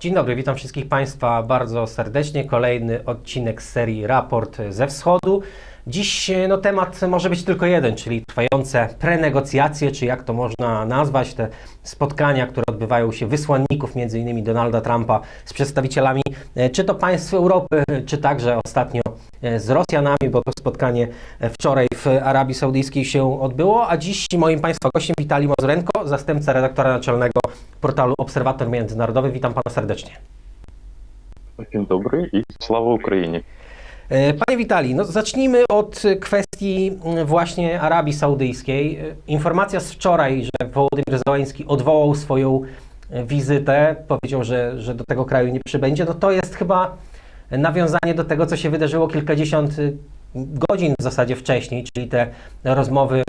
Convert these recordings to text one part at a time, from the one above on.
Dzień dobry, witam wszystkich Państwa bardzo serdecznie. Kolejny odcinek serii Raport ze Wschodu. Dziś e, no, temat może być tylko jeden, czyli trwające prenegocjacje, czy jak to można nazwać, te spotkania, które odbywają się wysłanników, między innymi Donalda Trumpa z przedstawicielami e, czy to państw Europy, e, czy także ostatnio z Rosjanami, bo to spotkanie wczoraj w Arabii Saudyjskiej się odbyło, a dziś moim Państwa gościem Witali Mozurenko, zastępca redaktora naczelnego portalu Obserwator Międzynarodowy. Witam Pana serdecznie. Dzień dobry i sława Ukrainie. E, panie Witali, no zacznijmy od kwestii mm, właśnie Arabii Saudyjskiej. E, informacja z wczoraj, że Wołodymyr Zeleński odwołał swoją e, wizytę, powiedział, że, że do tego kraju nie przybędzie, no to jest chyba nawiązanie do tego, co się wydarzyło kilkadziesiąt y, godzin w zasadzie wcześniej, czyli te rozmowy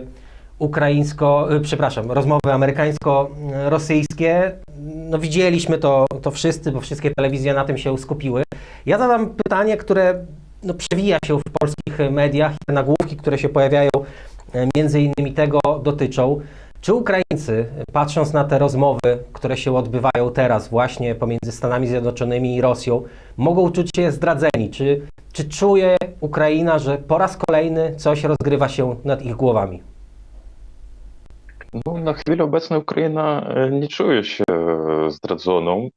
ukraińsko, y, przepraszam, rozmowy amerykańsko-rosyjskie. No widzieliśmy to, to wszyscy, bo wszystkie telewizje na tym się skupiły. Ja zadam pytanie, które no, przewija się w polskich mediach te nagłówki, które się pojawiają, e, między innymi tego dotyczą. Czy Ukraińcy, patrząc na te rozmowy, które się odbywają teraz właśnie pomiędzy Stanami Zjednoczonymi i Rosją, mogą czuć się zdradzeni? Czy, czy czuje Ukraina, że po raz kolejny coś rozgrywa się nad ich głowami? No, na chwilę obecną Ukraina e, nie czuje się zdradzoną.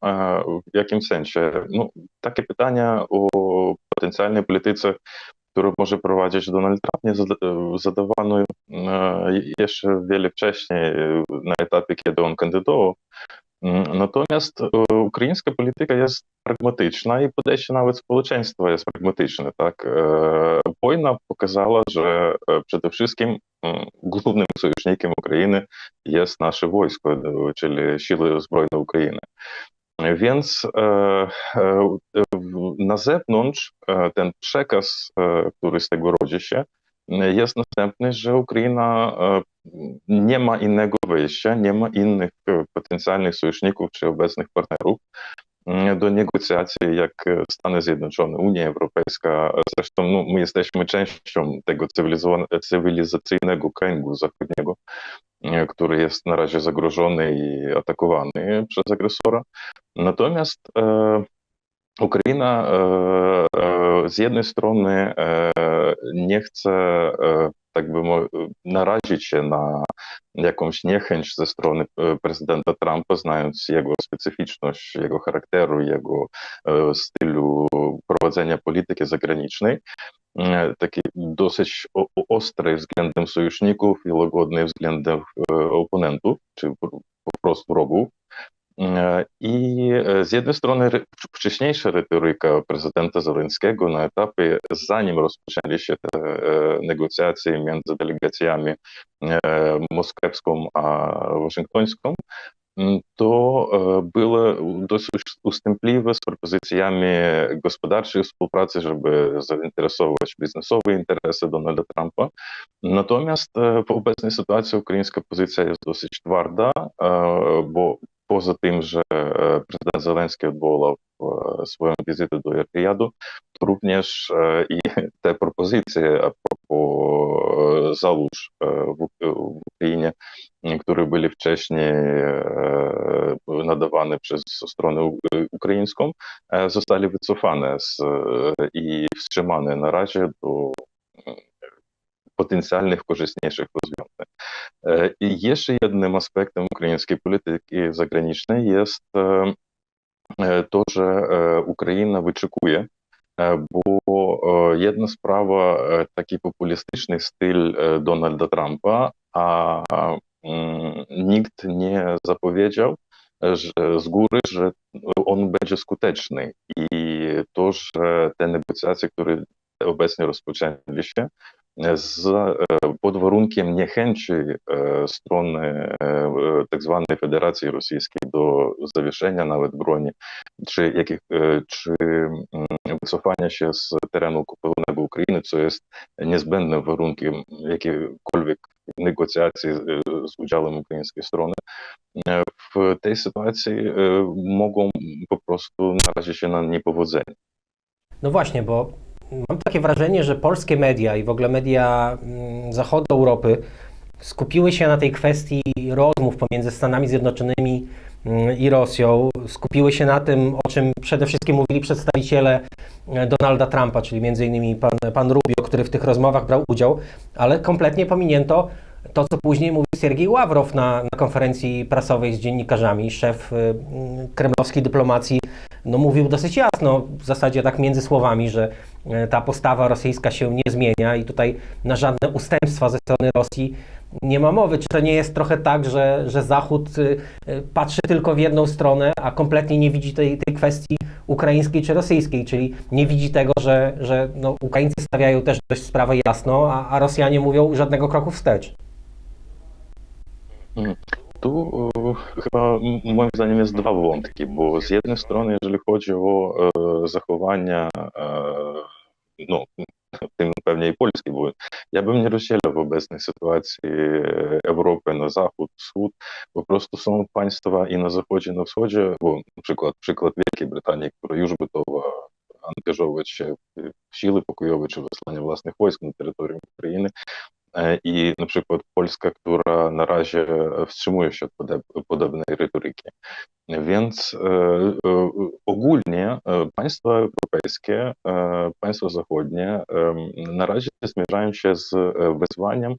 W jakim sensie? No, takie pytania o potencjalnej polityce, którą może prowadzić Donald Trump, nie zadawano e, jeszcze wiele wcześniej na etapie, kiedy on kandydował. Натомість е, українська політика є прагматична, і подальше навіть сполученство є прагматичне. Так е, війна показала, що е, всім головним союзником України є наше військо, чи щили збройної України. Він e, e, na zewnątrz e, ten przekaz, który z tego jest następny, że Ukraina e, nie ma innego wyjścia, nie ma innych e, potencjalnych sojuszników czy obecnych partnerów mm, do negocjacji jak e, Stany Zjednoczone, Unia Europejska. Zresztą no, my jesteśmy częścią tego cywilizacyjnego kręgu zachodniego, który jest na razie zagrożony i atakowany przez agresora. Natomiast e, Ukraina e, e, z jednej strony e, nie chce, tak by narazić się na jakąś niechęć ze strony prezydenta Trumpa, znając jego specyficzność, jego charakteru, jego stylu prowadzenia polityki zagranicznej. Taki dosyć ostry względem sojuszników i łagodny względem oponentów, czy po prostu wrogów. I z jednej strony wcześniejsza retoryka prezydenta Zelenskiego na etapie, zanim rozpoczęli się te negocjacje między delegacjami moskiewską a waszyngtońską, to było dość ustępliwe z propozycjami gospodarczej współpracy, żeby zainteresować biznesowe interesy Donalda Trumpa. Natomiast w obecnej sytuacji ukraińska pozycja jest dosyć twarda, bo Поза тим же е, президент Зеленський відбував в е, своєму візиту до Ірпіяду, również е, і те пропозиції про залуж в Україні, які були в Чечні надавані через сторону українському, зосталі wycofane з і вщемані наразі до потенціальних корисніших розв'язань. Е, і є ще одним аспектом української політики заграничної є е, е, то, що Україна вичекує. Бо єдна справа такий популістичний стиль Дональда Трампа, а ніхто не заповідав з гури, що він буде скутечний. І тож те негоціації, які обесні розпочали ще, z pod warunkiem niechęci strony tak zwanej Federacji Rosyjskiej do zawieszenia nawet broni, czy, jakich, czy wycofania się z terenu okupowanego Ukrainy, co jest niezbędnym warunkiem jakiejkolwiek negocjacji z udziałem ukraińskiej strony. W tej sytuacji mogą po prostu narazić się na niepowodzenie. No właśnie, bo Mam takie wrażenie, że polskie media i w ogóle media mm, zachodu Europy skupiły się na tej kwestii rozmów pomiędzy Stanami Zjednoczonymi mm, i Rosją. Skupiły się na tym, o czym przede wszystkim mówili przedstawiciele e, Donalda Trumpa, czyli m.in. Pan, pan Rubio, który w tych rozmowach brał udział, ale kompletnie pominięto to, co później mówił Sergiej Ławrow na, na konferencji prasowej z dziennikarzami, szef y, mm, kremlowskiej dyplomacji no, mówił dosyć jasno, w zasadzie tak między słowami, że e, ta postawa rosyjska się nie zmienia i tutaj na żadne ustępstwa ze strony Rosji nie ma mowy. Czy to nie jest trochę tak, że, że Zachód y, y, patrzy tylko w jedną stronę, a kompletnie nie widzi tej, tej kwestii ukraińskiej czy rosyjskiej, czyli nie widzi tego, że, że no, Ukraińcy stawiają też dość sprawę jasno, a, a Rosjanie mówią żadnego kroku wstecz. Mhm. то е, моїм знанням є два вонтики, бо з єдної сторони, якщо хоч його е, заховання, е, ну тим певні і польські, бо я би не розчеляв в ситуації е, Європи на заход, схід, бо просто само панства і на заході, і на всході, бо, наприклад, приклад Великої Британії, про Южбитова. Антижовича, Щіли е, Покойовича, вислання власних військ на територію України, E, i na przykład Polska, która na razie wstrzymuje się od podobnej retoryki. Więc e, e, ogólnie e, państwa europejskie, państwa zachodnie na razie zmierzają się z wyzwaniem,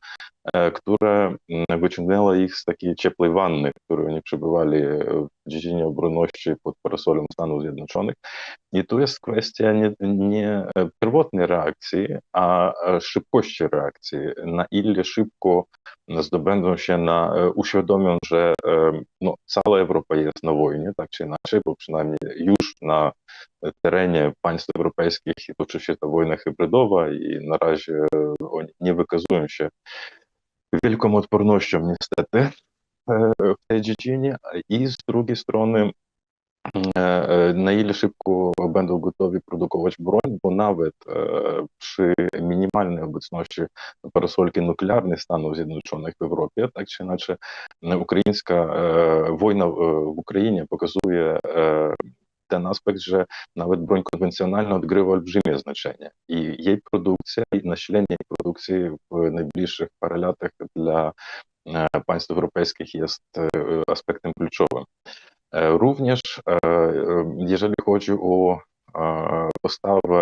które mm, wyciągnęło ich z takiej ciepłej wanny, w której oni przebywali w dziedzinie obronności pod parasolem Stanów Zjednoczonych. I tu jest kwestia nie, nie pierwotnej reakcji, a szybkości reakcji, na ile szybko zdobędą się na, e, uświadomią, że e, no, cała Europa jest na wojnie, tak czy inaczej, bo przynajmniej już na terenie państw europejskich toczy się ta wojna hybrydowa i na razie oni nie wykazują się wielką odpornością niestety e, w tej dziedzinie i z drugiej strony Na ile szybko będą gotowi produkować broń, bo nawet przy minimalnej obecności parasolki nuklearnej Stanów Zjednoczonych w Europie, tak czy inaczej, ukraińska wojna w Ukrainie pokazuje ten aspekt, że nawet broń konwencjonalna odgrywa olbrzymie znaczenie i jej produkcja i nasilenie jej produkcji w najbliższych parę latach dla państw europejskich jest aspektem kluczowym. Również, jeżeli chodzi o postawę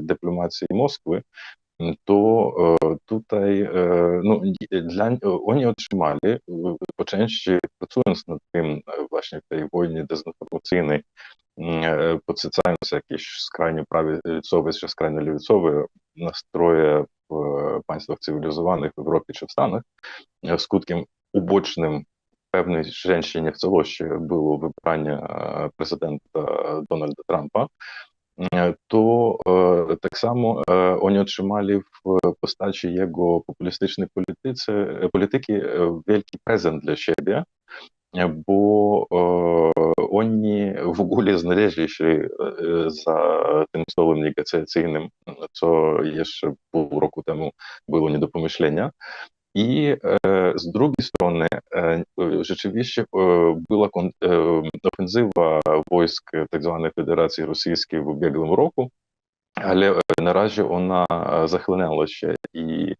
dyplomacji Moskwy, to tutaj no, dla, oni otrzymali po części pracując nад tym właśnie w tej wojnie dezinformacyjnej, podsycając jakieś skrajnie prawicowe czy skrajnie lewicowe nastroje w państwach cywilizowanych w Europie czy w Stanach, skutkiem ubocznym певної женщині в Целощі було вибрання президента Дональда Трампа. To e, tak samo e, oni otrzymali w postaci jego populistycznej polityce, polityki wielki prezent dla siebie, bo e, oni w ogóle znaleźli się za tym stołem negocjacyjnym, co jeszcze pół roku temu było nie do pomyślenia. І е, з другої сторони, стороны, е, е, була rzeczywiście офензива войск так званої Федерації Російської в беглом року, але наразі вона захлинула ще. І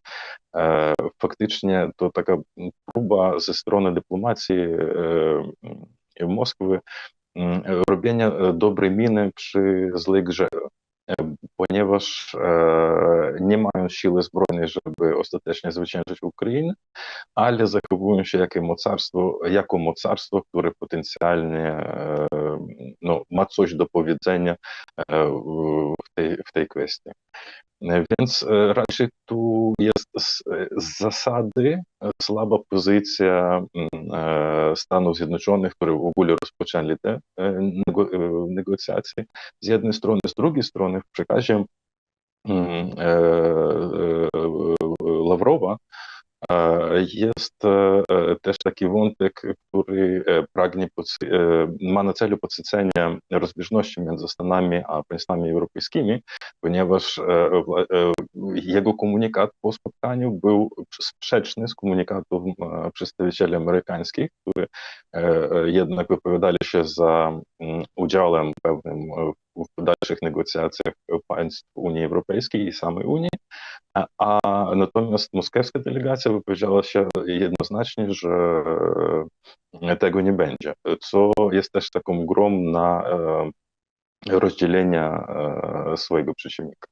фактично то така проба зі сторони дипломації Москви е, роблення міни чи злий жертв ponieważ e, nie mają siły zbrojnej, żeby ostatecznie zwyciężyć Ukrainę, ale zachowują się jako mocarstwo, jako mocarstwo które potencjalnie e, no, ma coś do powiedzenia e, w tej, w tej kwestii. Więc raczej tu jest з засади слаба позиція стану з'єднаних при волі розпочали negocjacje z jednej strony, z drugiej strony w przekazie Лаврова Jest e, też taki wątek, który e, pragnie, e, ma na celu podsycenie rozbieżności między Stanami a państwami europejskimi, ponieważ jego komunikat po spotkaniu był sprzeczny z komunikatów przedstawicieli amerykańskich, którzy jednak wypowiadali się za udziałem pewnym w dalszych negocjacjach państw Unii Europejskiej i samej Unii. A natomiast moskiewska delegacja wypowiedziała się jednoznacznie, że e, tego nie będzie, co jest też taką grą na e, rozdzielenie swojego przeciwnika.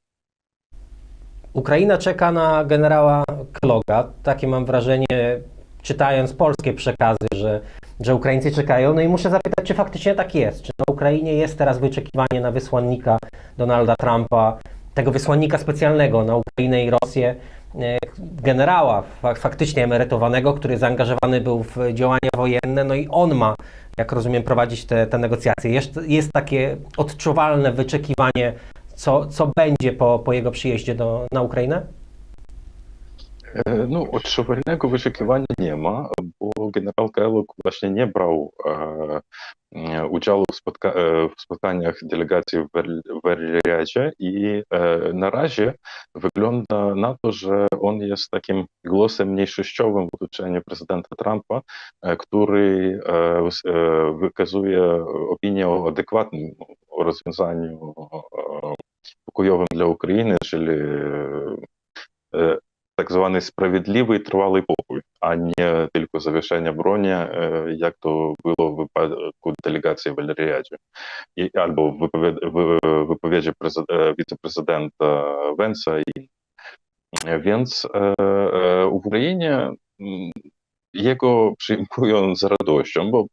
Ukraina czeka na generała Kloga. Takie mam wrażenie, czytając polskie przekazy, że, że Ukraińcy czekają. No i muszę zapytać, czy faktycznie tak jest? Czy na Ukrainie jest teraz wyczekiwanie na wysłannika Donalda Trumpa tego wysłannika specjalnego na Ukrainę i Rosję, e, generała faktycznie emerytowanego, który zaangażowany był w działania wojenne, no i on ma, jak rozumiem, prowadzić te, te negocjacje. Jest, jest takie odczuwalne wyczekiwanie, co, co będzie po, po jego przyjeździe do, na Ukrainę? E, no, odczuwalnego wyczekiwania nie ma, bo generał Келок właśnie nie brał. E, Учалу в спотканнях делегацій Верряча, i na razie wygląda na to, że on jest takim głosem mniejszościowym w otoczeniu prezydenta Trumpa, który wykazuje opinię o adekwatnym rozwiązaniu pokojowym dla Ukrainy, czyli так званий справедливий тривалий покой, а не только завершение брони, е, як то було в випадку делегації Валеріаді. І, або в виповіді е, віце-президента Венса. І... Więc w Ukrainie jego przyjmują z radością, bo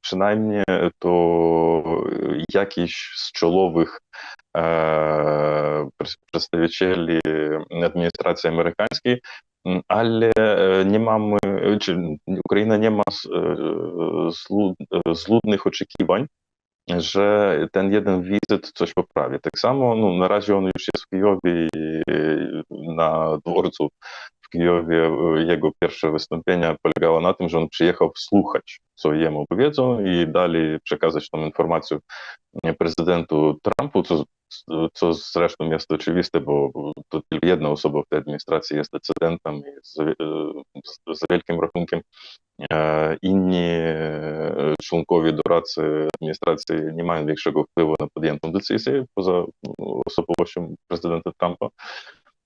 przynajmniej to jakiś z czołowych представителі e, адміністрації amerykańskiej, але не маємо чи Україна не має злудних очікувань. Że ten jeden wizyt coś poprawi. Tak samo no, na razie on już jest w Kijowie i e, na dworcu w Kijowie e, jego pierwsze wystąpienie polegało na tym, że on przyjechał słuchać, co jemu powiedzą i dali przekazać tą informację prezydentu Trumpu, co co zresztą jest oczywiste, bo to tylko jedna osoba w tej administracji jest decydentem i z, z wielkim rachunkiem inni członkowie doradcy administracji nie mają większego wpływu na podjętą decyzję poza osobowością prezydenta Trumpa.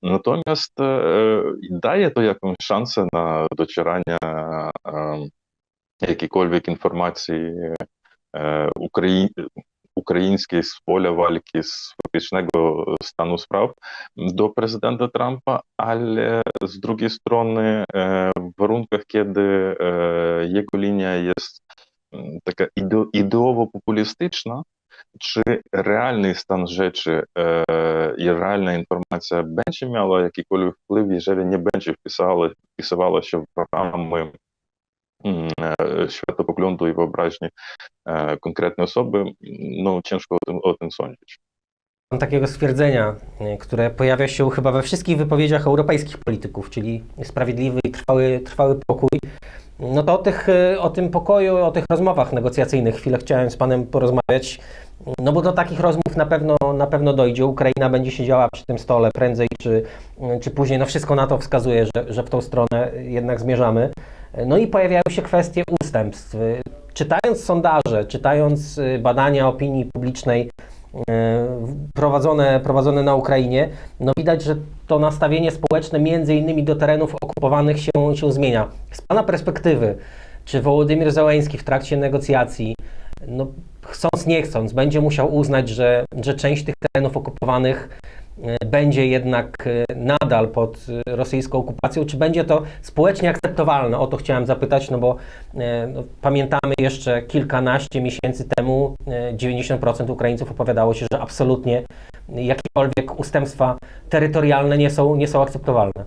Natomiast daje to jakąś szansę na docieranie jakiejkolwiek informacji Ukrainy, український з поля walki z faktycznego stanu spraw do prezydenta Trumpa, ale z drugiej strony w warunkach, kiedy jego linia jest taka ideowo-populistyczna, czy realny stan rzeczy i realna informacja będzie miała jakikolwiek wpływ, jeżeli nie będzie wpisała, wpisywała się w ramy Mm, e, światopoglądu i wyobraźni e, konkretnej osoby, no ciężko o tym, o tym sądzić. Mam takiego stwierdzenia, e, które pojawia się chyba we wszystkich wypowiedziach europejskich polityków, czyli sprawiedliwy i trwały, trwały pokój. No to o, tych, o tym pokoju, o tych rozmowach negocjacyjnych chwilę chciałem z Panem porozmawiać, no bo do takich rozmów na pewno, na pewno dojdzie. Ukraina będzie siedziała przy tym stole prędzej czy, czy później. No wszystko na to wskazuje, że, że w tą stronę jednak zmierzamy. No i pojawiają się kwestie ustępstw. Czytając sondaże, czytając y, badania opinii publicznej y, prowadzone, prowadzone na Ukrainie, no widać, że to nastawienie społeczne między innymi do terenów okupowanych się, się zmienia. Z Pana perspektywy, czy Wołodymir Zeleński w trakcie negocjacji, no chcąc nie chcąc, będzie musiał uznać, że, że część tych terenów okupowanych E, będzie jednak e, nadal pod e, rosyjską okupacją, czy będzie to społecznie akceptowalne? O to chciałem zapytać, no bo no, pamiętamy jeszcze kilkanaście miesięcy temu 90% Ukraińców opowiadało się, że absolutnie jakiekolwiek ustępstwa terytorialne nie są, nie są akceptowalne.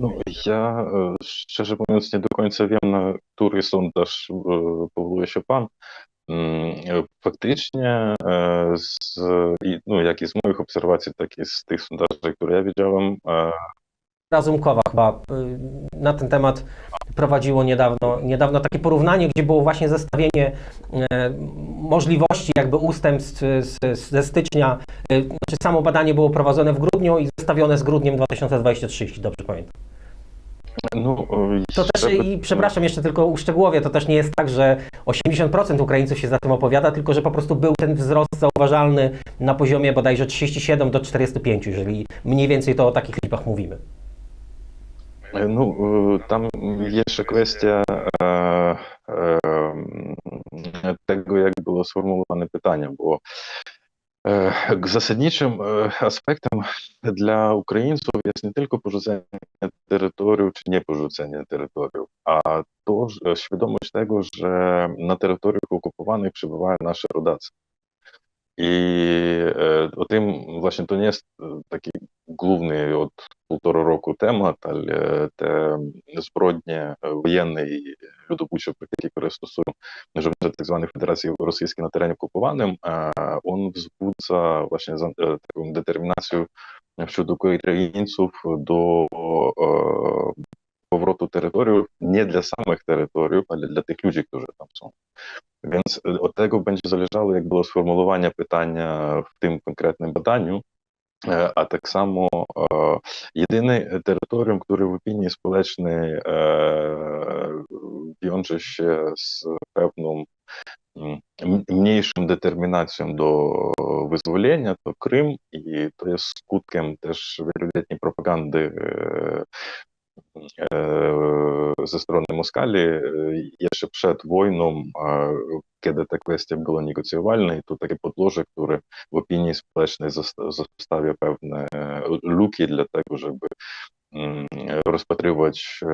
No, ja szczerze mówiąc nie do końca wiem, na który sondaż powołuje się Pan. Mm, faktycznie z taki z moich obserwacji, taki z tych sondaży, które ja widziałem. E, Razumkowa chyba e, na ten temat prowadziło niedawno, niedawno takie porównanie, gdzie było właśnie zestawienie e, możliwości jakby ustępstw ze stycznia. Znaczy samo badanie było prowadzone w grudniu i zestawione z grudniem 2023, dobrze pamiętam. No, to też, i przepraszam, jeszcze tylko uszczegółowię, to też nie jest tak, że 80% Ukraińców się za tym opowiada, tylko że po prostu był ten wzrost zauważalny na poziomie bodajże 37 do 45, jeżeli mniej więcej to o takich liczbach mówimy. E, no, e, Tam jeszcze kwestia e, tego, jak było sformułowane pytanie, bo Zasadniczym aspektem dla ukraińców jest nie tylko porzucenie terytorium, czy nie porzucenie a to że, świadomość tego, że na terytoriach okupowanych przebywają nasze rodacy. I e, o tym właśnie to nie jest e, taki główny od półtora roku temat, ale te zbrodnie wojenne i ludobójcze praktyki, które stosują żołnierze tzw. Tak Federacji Rosyjskiej na terenie okupowanym, on wzbudza właśnie e, taką determinację вśród ukraińców do повроту terytoriów nie dla samych terytoriów, ale dla tych ludzi, którzy tam są. Więc od tego będzie zależało, jak było sformułowanie pytania w tym konkretnym badaniu. A tak samo jedyne terytorium, które w opinii społecznej wiąże się z pewną мнійшим детермінаціям до э, визволення, то Крим і то є скутком теж віролітні пропаганди зі э, э, сторони Москалі є ще перед войном, коли та квестія була негоціювальна, і тут таке подложи, які в опіні сплечні заставив певні люки для того, щоб розпатривач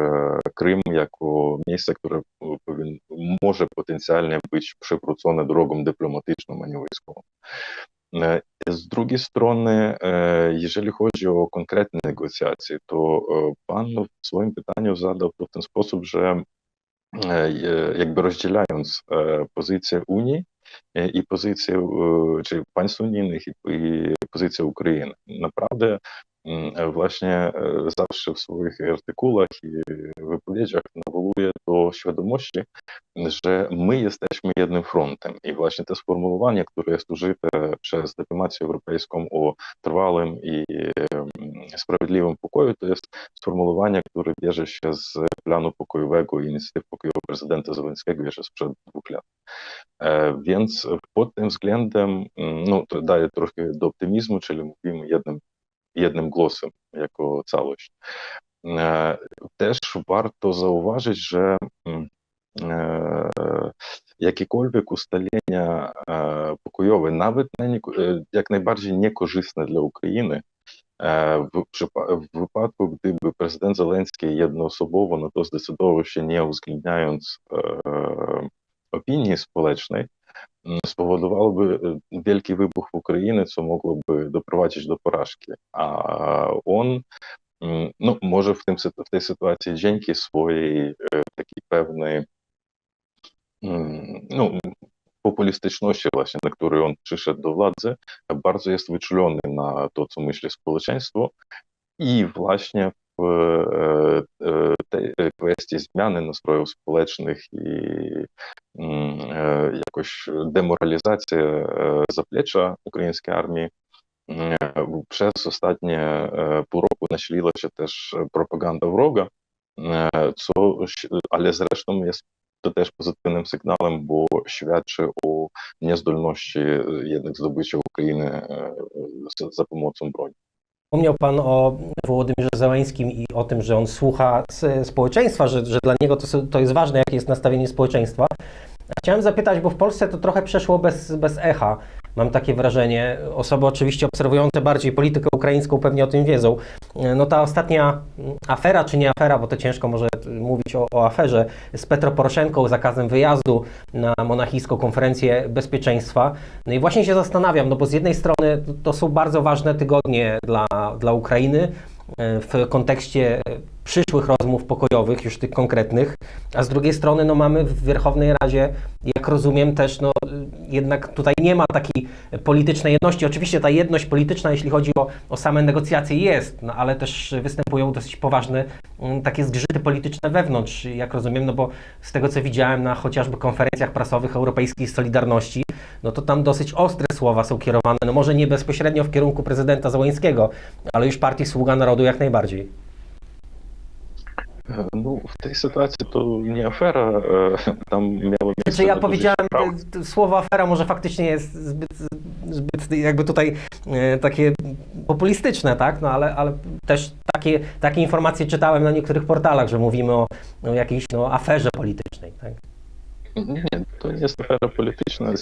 Крим як о, місце, яке може потенціально бути припруцоне другом дипломатичному, а не військовому. С другой стороны, jeżeli chodzi o konkretne negocjacje, to pan w swoim pytaniu zadał to w ten sposób, że jakby rozdzielając pozycję Unii i pozycję czy państw unijnych i pozycję Ukrainy. Naprawdę Właśnie zawsze w swoich artykułach i wypowiedziach nawołuje do świadomości, że my jesteśmy jednym frontem. I właśnie to sformułowanie, które jest użyte przez dyplomację europejską o trwałym i sprawiedliwym pokoju, to jest sformułowanie, które bierze się z planu pokojowego i inicjatyw pokoju prezydenta Zeleńskiego jeszcze sprzed dwóch lat. Więc pod tym względem no, to daje trochę do optymizmu, czyli mówimy jednym єдним глосом, як у Цалощ. Е, теж варто зауважити, що е, е, як і Кольбік, усталення покойове навіть на як не корисне для України. В випадку, якби президент Зеленський єдноособово на то здесидовище не узгідняючи е, опінії сполечної, Спроводувало би е, великий вибух в Україні, це могло би е, допровадити до поражки. А он ну, може в тим в тій ситуації жінки свої е, такі певні ну, популістичності, власне, на які він прийшов до влади, дуже є вичулений на то, що мислі сполученство. І, власне, в е, е, квесті зміни настроїв сполечених і е, якось деморалізація заплеча української армії. Przez ostatnie pół roku nasilila się też propaganda wroga, co, ale zresztą jest to też pozytywnym sygnałem, bo świadczy o niezdolności jednak zdobycia Ukrainy za pomocą broni. Wspomniał Pan o Wołodymirze Zeleńskim i o tym, że on słucha społeczeństwa, że, że dla niego to, to jest ważne, jakie jest nastawienie społeczeństwa. Chciałem zapytać, bo w Polsce to trochę przeszło bez, bez echa mam takie wrażenie, osoby oczywiście obserwujące bardziej politykę ukraińską pewnie o tym wiedzą. E, no ta ostatnia mm, afera, czy nie afera, bo to ciężko może e, mówić o, o aferze, z Petro Poroszenką, zakazem wyjazdu na monachijską konferencję bezpieczeństwa. No i właśnie się zastanawiam, no bo z jednej strony to są bardzo ważne tygodnie dla, dla Ukrainy, e, w kontekście przyszłych rozmów pokojowych, już tych konkretnych, a z drugiej strony no, mamy w Wierchownej Radzie, jak rozumiem też, no, jednak tutaj nie ma takiej politycznej jedności. Oczywiście ta jedność polityczna, jeśli chodzi o, o same negocjacje jest, no, ale też występują dosyć poważne mm, takie zgrzyty polityczne wewnątrz, jak rozumiem, no bo z tego co widziałem na chociażby konferencjach prasowych Europejskiej Solidarności, no to tam dosyć ostre słowa są kierowane, no może nie bezpośrednio w kierunku prezydenta Załońskiego, ale już partii Sługa Narodu jak najbardziej. No, w tej sytuacji to nie afera e, tam miało miejsce. Znaczy ja powiedziałem, słowo afera może faktycznie jest zbyt, zbyt jakby tutaj e, takie populistyczne, tak? No ale, ale też takie, takie informacje czytałem na niektórych portalach, że mówimy o, jakiejś no, aferze politycznej, tak? Nie, to nie jest afera polityczna, e,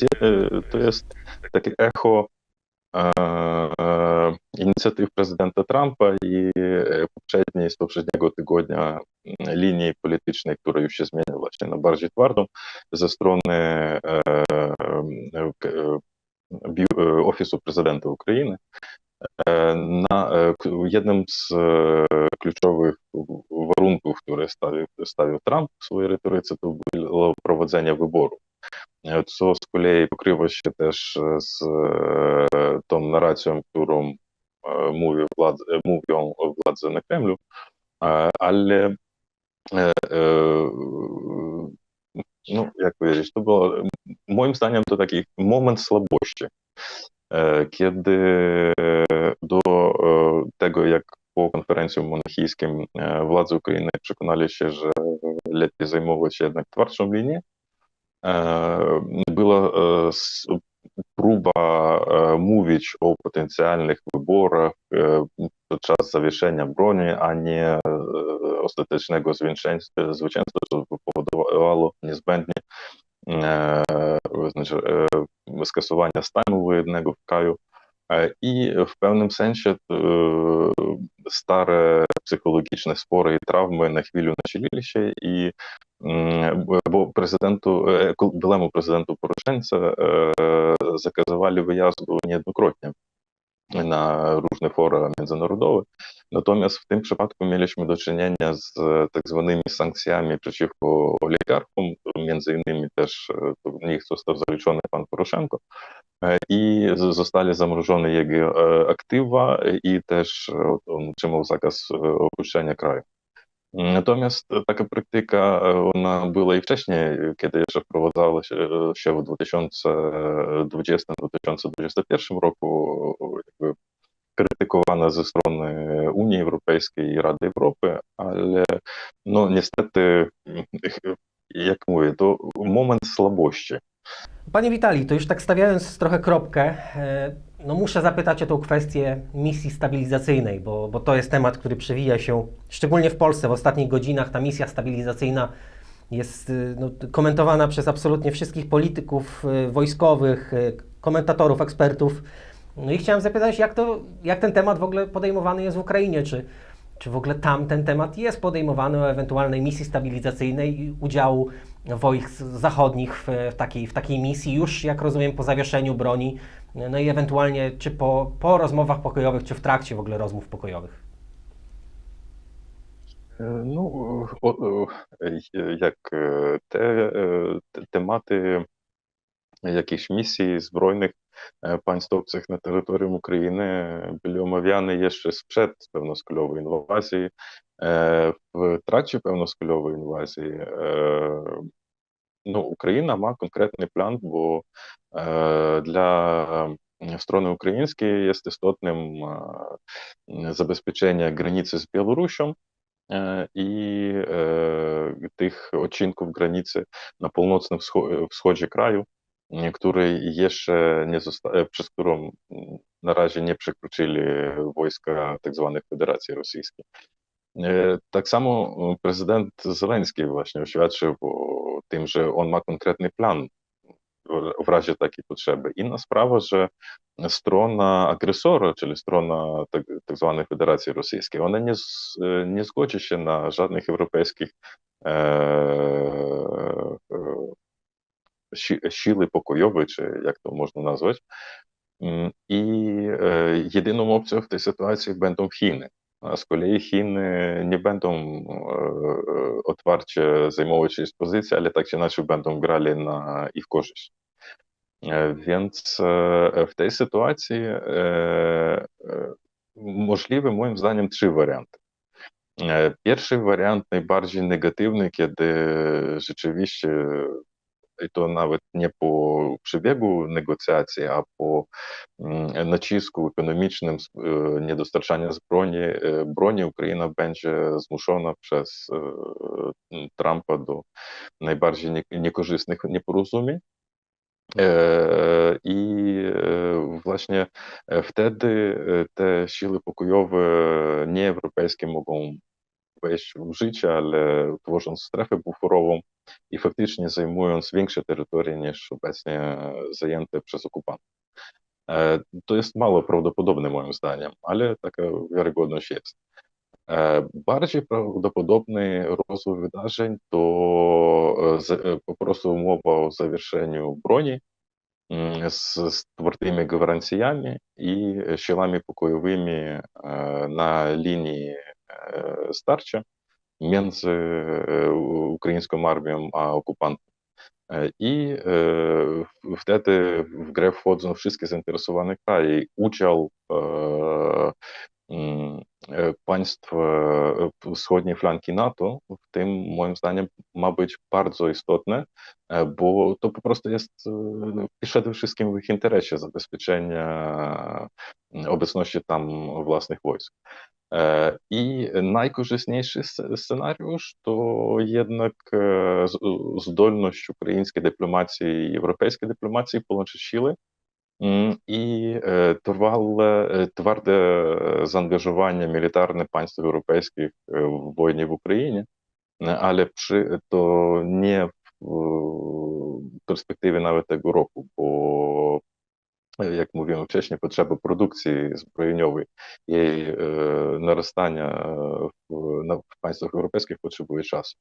to jest takie echo inicjatyw prezydenta Trumpa i poprzedniej z poprzedniego tygodnia лінії політичної, яка ще змінилася на баржі твардом, за сторони е, е, е, Офісу президента України. На одним з ключових варунків, які ставив, ставив Трамп в своїй риториці, то було проведення вибору. Це з колії покрило ще теж з тим нарацією, яку мовив Владзе не Кремлю, але Е, е, Ну, як вierzyć, to było, moim zdaniem to taki moment słabości, kiedy do tego, jak po konferencji monarchijskim władze Ukrainy przekonali się, że lepiej zajmować się jednak twardszą linię, było Труба е, Мувич о потенциальных під е, час завершення броні, а не е, остаточного звичайства, що поводувало незбендні значить, скасування стану воєнного в краю. І в певному сенсі старе психологічне спори і травми на хвілю на челіліще, і бо президенту білему президенту Порошенця заказували виїзду неоднократно на różne fora międzynarodowe. Natomiast w tym przypadku mieliśmy do czynienia z tak zwanymi sankcjami przeciwko oligarchom, między innymi też do nich został zaliczony pan Poroszenko, і zostali zamrożone jego aktywa i też on otrzymał zakaz opuszczenia kraju. Natomiast taka praktyka ona była i wcześniej, kiedy jeszcze wprowadzała się, się w 2020-2021 roku, jakby krytykowana ze strony Unii Europejskiej i Rady Europy, ale no niestety, jak mówię, to moment słabości. Panie Witali, to już tak stawiając trochę kropkę, e, no muszę zapytać o tą kwestię misji stabilizacyjnej, bo, bo to jest temat, który przewija się szczególnie w Polsce w ostatnich godzinach. Ta misja stabilizacyjna jest e, no, komentowana przez absolutnie wszystkich polityków e, wojskowych, komentatorów, ekspertów. No i chciałem zapytać, jak, to, jak ten temat w ogóle podejmowany jest w Ukrainie? Czy, czy w ogóle tam ten temat jest podejmowany o ewentualnej misji stabilizacyjnej i udziału wojsk zachodnich w, takiej, w takiej misji, już jak rozumiem po zawieszeniu broni, no i ewentualnie czy po, po rozmowach pokojowych, czy w trakcie w ogóle rozmów pokojowych? Ну, як те, темати якихось місій збройних państw obcych na terytorium Ukrainy byli omawiane jeszcze sprzed pewną skolowej inwazji Е, в трачі певно-скальової інвазії е, ну, Україна має конкретний план, бо е, для сторони української є істотним забезпечення границі з Білорусом і тих очінків границі на північному сході краю, які є ще не зоста... наразі не прикручили війська так званих Федерації Російської. Так само президент Зеленський właśnie oświadczył o tym, że on ma konkretny plan w razie takiej potrzeby. Inna sprawa, że strona agresora, czyli strona tak, tak zwanej Federacji Rosyjskiej, ona nie, nie zgodzi się na żadnych europejskich e, e, siły pokojowe, czy jak to można nazwać. I e, jedyną opcją w tej sytuacji będą Chiny. Z kolei Chiny nie będą otwarcie zajmować się pozycji, ale tak czy inaczej będą grali na ich korzyść. Więc w tej sytuacji możliwe moim zdaniem trzy warianty. Pierwszy wariant najbardziej negatywny, kiedy rzeczywiście i to nawet nie po przebiegu negocjacji, a po mm, nacisku ekonomicznym e, niedostarczania broni, e, broni Ukraina będzie zmuszona przez e, Trumpa do najbardziej niekorzystnych nieporozumień. I właśnie wtedy te siły pokojowe nieeuropejskie mogą wejść w życie, ale tworząc strefę buforową i faktycznie zajmując większe terytorie niż obecnie zajęte przez okupantów. To jest mało prawdopodobne moim zdaniem, ale taka wiarygodność jest. Bardziej prawdopodobny rozwój wydarzeń to po prostu umowa o zawieszeniu broni z, z twardymi gwarancjami i siłami pokojowymi na linii E, starcie między e, ukraińską armią a okupantem. I e, wtedy w grę wchodzą wszystkie zainteresowane kraje. Udział mm, państw wschodniej flanki NATO w tym moim zdaniem ma być bardzo istotne, bo to po prostu jest no, przede wszystkim w ich interesie zabezpieczenia obecności tam własnych wojsk. Е, і найкорисніший сценарій, що єднак е, здольність української дипломації і європейської дипломації полончили і е, тривале тверде заангажування мілітарне панств європейських в воїнів в Україні, але при то не в перспективі навіть того року, бо Jak mówiłem wcześniej, potrzeba produkcji zbrojeniowej jej e, narastania e, w, w państwach europejskich potrzebuje czasu.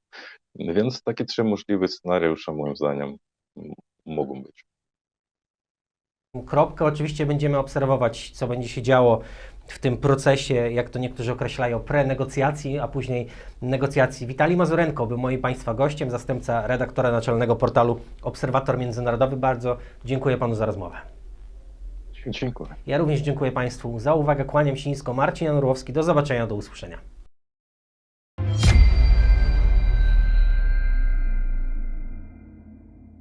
Więc takie trzy możliwe scenariusze, moim zdaniem, mogą być. Kropkę oczywiście będziemy obserwować, co będzie się działo w tym procesie, jak to niektórzy określają, pre-negocjacji, a później negocjacji. Witali Mazurenko był moim Państwa gościem, zastępca redaktora naczelnego portalu Obserwator Międzynarodowy. Bardzo dziękuję Panu za rozmowę. Dziękuję. Ja również dziękuję Państwu za uwagę. Kłaniam się nisko. Marcin Janurowski. Do zobaczenia, do usłyszenia.